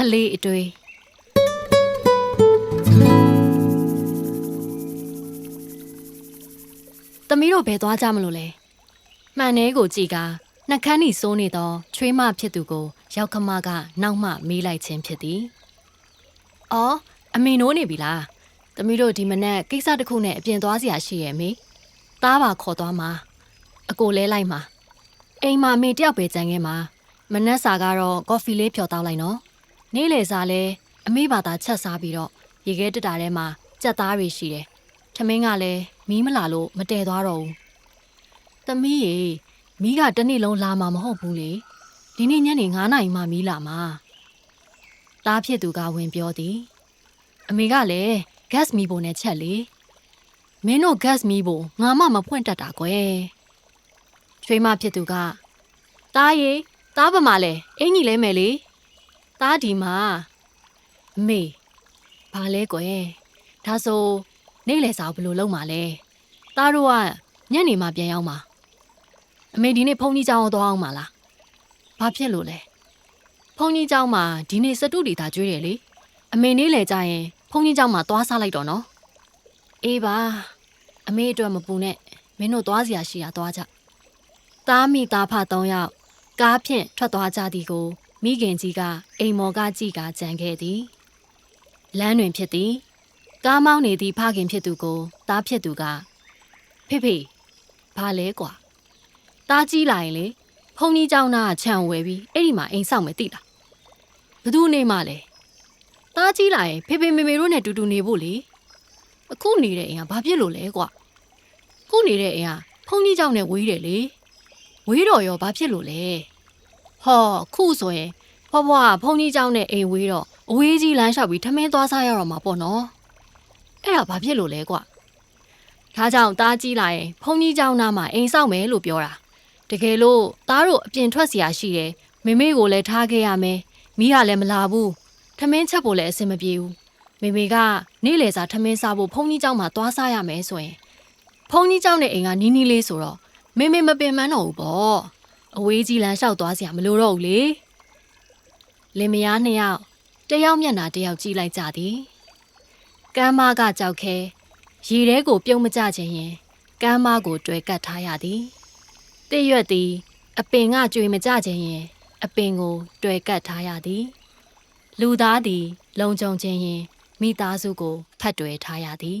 ခလေးအတွေ့သမီးတို့ဘယ်သွားကြမလို့လဲမှန်သေးကိုကြည်ကနှကန်းနီစိုးနေသောချွေးမဖြစ်သူကို ရောက်ခမကနောက်မှမေးလိုက်ခြင်းဖြစ်သည်။အော်အမေနိုးနေပြီလား။သမီးတို့ဒီမနက်ကိစ္စတစ်ခုနဲ့အပြင်သွားစရာရှိရဲ့မေ။သားပါခေါ်သွားမှာ။အကိုလဲလိုက်မှာ။အိမ်မှာမေတယောက်ပဲကြံခဲ့မှာ။မနက်စာကတော့ကော်ဖီလေးဖြော်တောက်လိုက်နော်။ နေ့လယ်စာလဲအမေဘာသာချက်စားပြီးတော့ရေခဲတက်တာထဲမှာကြက်သားတွေရှိတယ်။ထမင်းကလည်းမီးမလာလို့မတည်သွားတော့ဘူး။သမီးရေမီးကတစ်နေ့လုံးလာမှာမဟုတ်ဘူးလေ။ဒီနေ့ညနေ9နာရီမှမီးလာမှာ။တားဖြစ်သူကဝင်ပြောသည်။အမေကလည်း gas မီးပုံနဲ့ချက်လေ။မင်းတို့ gas မီးပုံငါမှမဖွင့်တတ်တာကွယ်။ချွေးမဖြစ်သူကတားရေတားပမာလဲအင်ကြီးလဲမယ်လေ။ သားဒီမှာအမေဘာလဲကွယ်ဒါဆိုနေ့လယ်စာဘယ်လိုလုပ်မှာလဲသားတို့ကညနေမှပြန်ရောက်မှာအမေဒီနေ့ဖုန်ကြီးကြောင်သွားအောင်ပါလားဘာဖြစ်လို့လဲဖုန်ကြီးကြောင်မှာဒီနေ့စတုတွေသာကျွေးတယ်လေအမေနေ့လယ်ကျရင်ဖုန်ကြီးကြောင်မှာသွားစားလိုက်တော့နော်အေးပါအမေအတွက်မပူနဲ့မင်းတို့သွားစရာရှိတာသွားကြသားမိသားဖသုံးယောက် ကားဖြင့်ထွက်သွားကြသည်ကိုမိခင်ကြီးကအိမ်မော်ကကြည့်ကကြံခဲ့သည်။လမ်းတွင်ဖြစ်သည်။ကားမောင်းနေသည့်ဖခင်ဖြစ်သူကိုသားဖြစ်သူကဖေဖေဘာလဲကွာ။သားကြီးလာရင်လေဖုန်ကြီးเจ้าနာကခြံဝယ်ပြီးအဲ့ဒီမှာအိမ်ဆောက်မယ်တိလား။ဘသူနေမှလဲ။သားကြီးလာရင်ဖေဖေမေမေတို့နဲ့တူတူနေဖို့လေ။အခုနေတဲ့အိမ်ကဘာဖြစ်လို့လဲကွာ။ခုနေတဲ့အိမ်ကဖုန်ကြီးเจ้าနဲ့ဝေးတယ်လေ။ ဝေးတော့ရောဘာဖြစ်လို့လဲ။ဟောခုဆိုရင်ဖွားဖွားကဖုန်ကြီးเจ้าနဲ့အိမ်ဝေးတော့အဝေးကြီးလမ်းလျှောက်ပြီးထမင်းသွားစားရတော့မှာပေါ့နော်။အဲ့ဒါဘာဖြစ်လို့လဲကွာ။ဒါကြောင့်သားကြီးလာရင်ဖုန်ကြီးเจ้าနာမှာအိမ်ဆောက်မယ်လို့ပြောတာ။တကယ်လို့သားတို့အပြင်ထွက်เสียရှိတယ်။မေမေကိုလည်းထားခဲ့ရမယ်။မိကလည်းမလာဘူး။ထမင်းချက်ဖို့လည်းအဆင်မပြေဘူး။မေမေကနေ့လယ်စာထမင်းစားဖို့ဖုန်ကြီးเจ้าမှာသွားစားရမယ်ဆိုရင်ဖုန်ကြီးเจ้าနဲ့အိမ်ကနီးနီးလေးဆိုတော့ မေမေမပင်မန်းတော့ဘူးပေါ့အဝေးကြီးလမ်းလျှောက်သွားစရာမလိုတော့ဘူးလေလင်မယားနှစ်ယောက်တယောက်မျက်နှာတယောက်ကြည့်လိုက်ကြသည်ကမ်းမကကြောက်ခဲရေထဲကိုပြုံးမကျခြင်းရင်ကမ်းမကိုတွေ့ကတ်ထားရသည်တည့်ရွက်သည် အပင်ကကြွေမကျခြင်းရင်အပင်ကိုတွေ့ကတ်ထားရသည် လူသားသည် လုံခြုံခြင်းရင်မိသားစုကိုဖတ်တွေ့ထားရသည်